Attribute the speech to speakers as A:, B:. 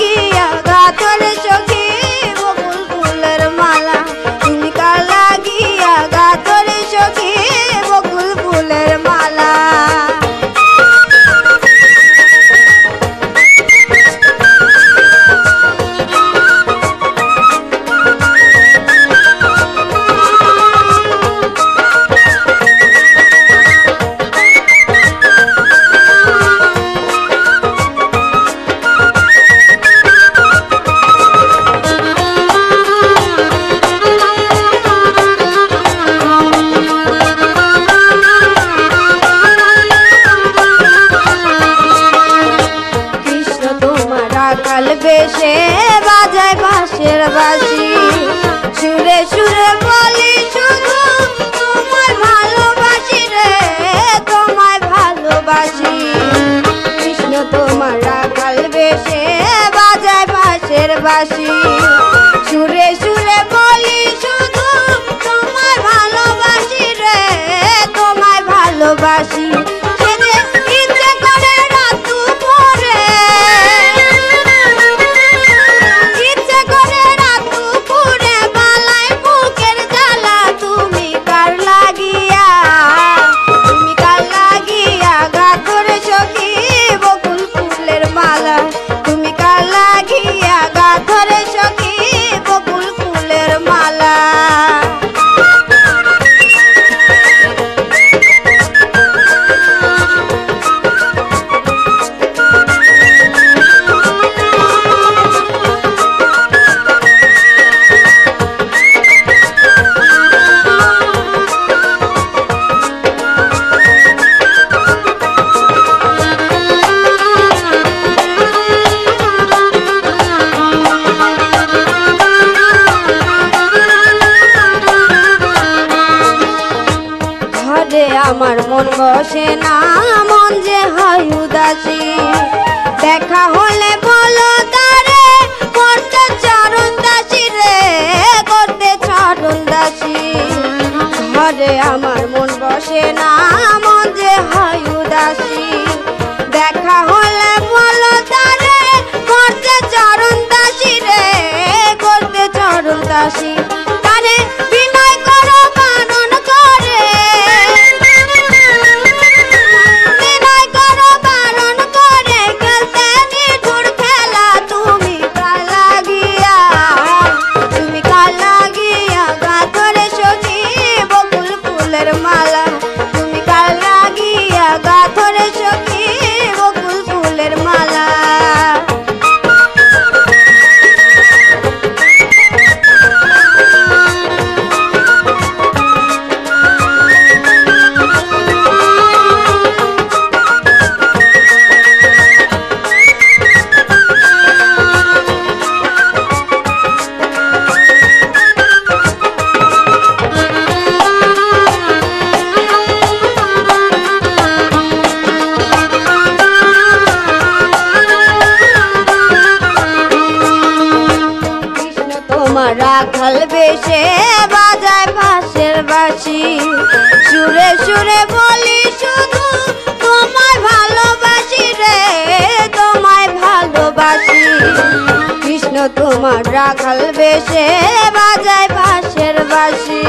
A: aquí. সকাল বেশে বাজায় বাঁশের বাসি সুরে সুরে বলি, শুধু তোমায় ভালোবাসি রে, তোমায় ভালোবাসি। কৃষ্ণ তোমার সকাল বেশে বাজায় বাঁশের বাসি আমার মন বসে না মন যে হয় উদাসী। রাখাল সে বাজায় পাশের বাসি সুরে সুরে বলি শুধু, তোমায় ভালোবাসি রে, তোমায় ভালোবাসি। কৃষ্ণ তোমার রাখাল সে বাজায় পাশের বাসি